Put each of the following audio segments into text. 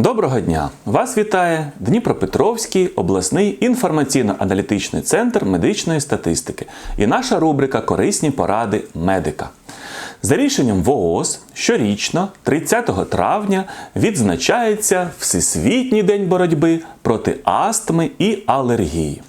Доброго дня! Вас вітає Дніпропетровський обласний інформаційно-аналітичний центр медичної статистики і наша рубрика Корисні поради медика. За рішенням ВООЗ щорічно, 30 травня, відзначається Всесвітній день боротьби проти астми і алергії.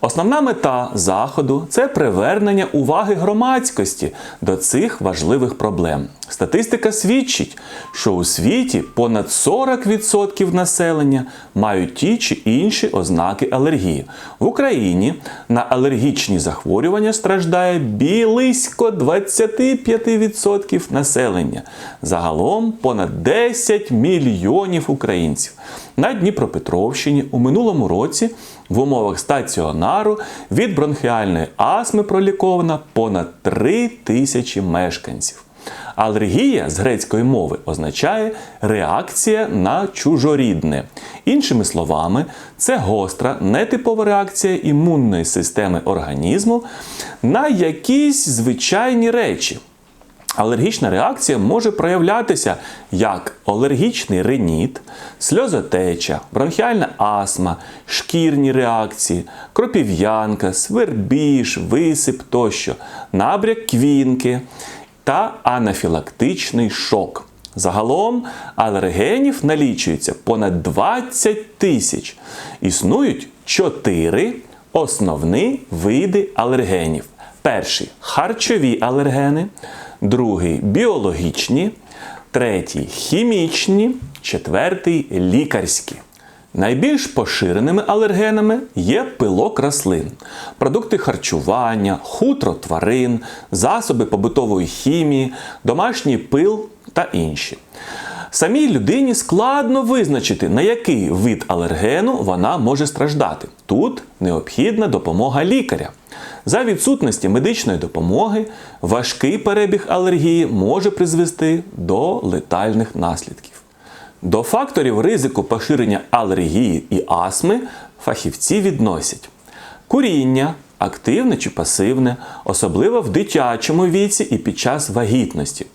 Основна мета заходу це привернення уваги громадськості до цих важливих проблем. Статистика свідчить, що у світі понад 40% населення мають ті чи інші ознаки алергії. В Україні на алергічні захворювання страждає близько 25% населення. Загалом понад 10 мільйонів українців. На Дніпропетровщині у минулому році в умовах стаціонару від бронхіальної астми проліковано понад 3 тисячі мешканців. Алергія з грецької мови означає реакція на чужорідне. Іншими словами, це гостра, нетипова реакція імунної системи організму на якісь звичайні речі. Алергічна реакція може проявлятися як алергічний реніт, сльозотеча, бронхіальна астма, шкірні реакції, кропів'янка, свербіж, висип тощо, набряк квінки та анафілактичний шок. Загалом алергенів налічується понад 20 тисяч. Існують 4 основні види алергенів. Перший харчові алергени, другий біологічні, третій хімічні, четвертий лікарські. Найбільш поширеними алергенами є пилок рослин, продукти харчування, хутро тварин, засоби побутової хімії, домашній пил та інші. Самій людині складно визначити, на який вид алергену вона може страждати. Тут необхідна допомога лікаря. За відсутності медичної допомоги важкий перебіг алергії може призвести до летальних наслідків. До факторів ризику поширення алергії і астми фахівці відносять. Куріння, активне чи пасивне, особливо в дитячому віці і під час вагітності,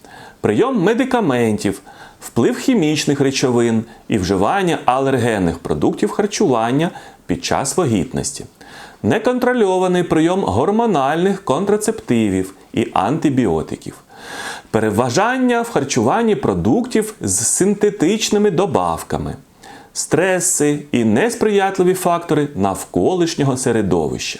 прийом медикаментів, вплив хімічних речовин і вживання алергенних продуктів харчування під час вагітності, неконтрольований прийом гормональних контрацептивів і антибіотиків. Переважання в харчуванні продуктів з синтетичними добавками, стреси і несприятливі фактори навколишнього середовища.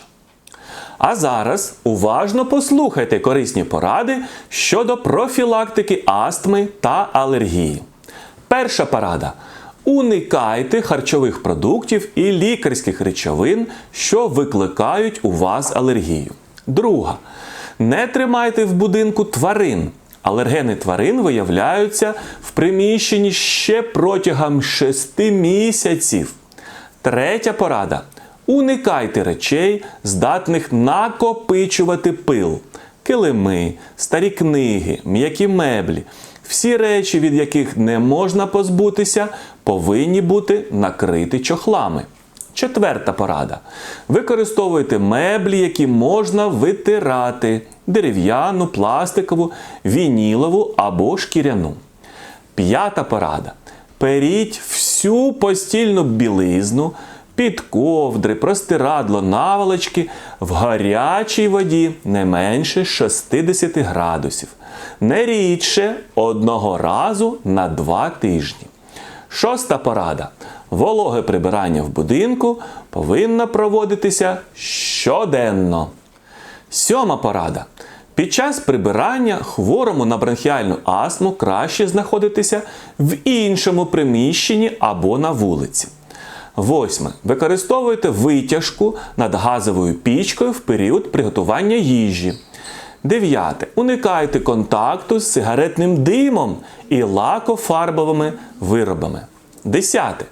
А зараз уважно послухайте корисні поради щодо профілактики астми та алергії. Перша порада. Уникайте харчових продуктів і лікарських речовин, що викликають у вас алергію. Друга. Не тримайте в будинку тварин. Алергени тварин виявляються в приміщенні ще протягом 6 місяців. Третя порада. Уникайте речей, здатних накопичувати пил, килими, старі книги, м'які меблі. Всі речі, від яких не можна позбутися, повинні бути накриті чохлами. Четверта порада. Використовуйте меблі, які можна витирати: дерев'яну, пластикову, вінілову або шкіряну. П'ята порада. Періть всю постільну білизну, під ковдри, простирадло, наволочки в гарячій воді не менше 60 градусів. Не рідше одного разу на два тижні. Шоста порада. Вологе прибирання в будинку повинно проводитися щоденно. Сьома порада. Під час прибирання хворому на бронхіальну астму краще знаходитися в іншому приміщенні або на вулиці. Восьме. Використовуйте витяжку над газовою пічкою в період приготування їжі. Дев'яте. Уникайте контакту з сигаретним димом і лакофарбовими виробами. Десяте.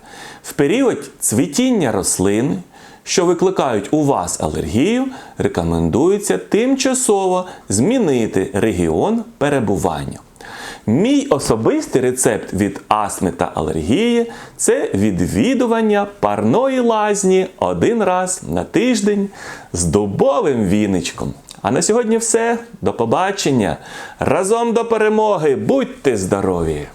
В період цвітіння рослин, що викликають у вас алергію, рекомендується тимчасово змінити регіон перебування. Мій особистий рецепт від астми та алергії це відвідування парної лазні один раз на тиждень з дубовим віничком. А на сьогодні все. До побачення. Разом до перемоги. Будьте здорові!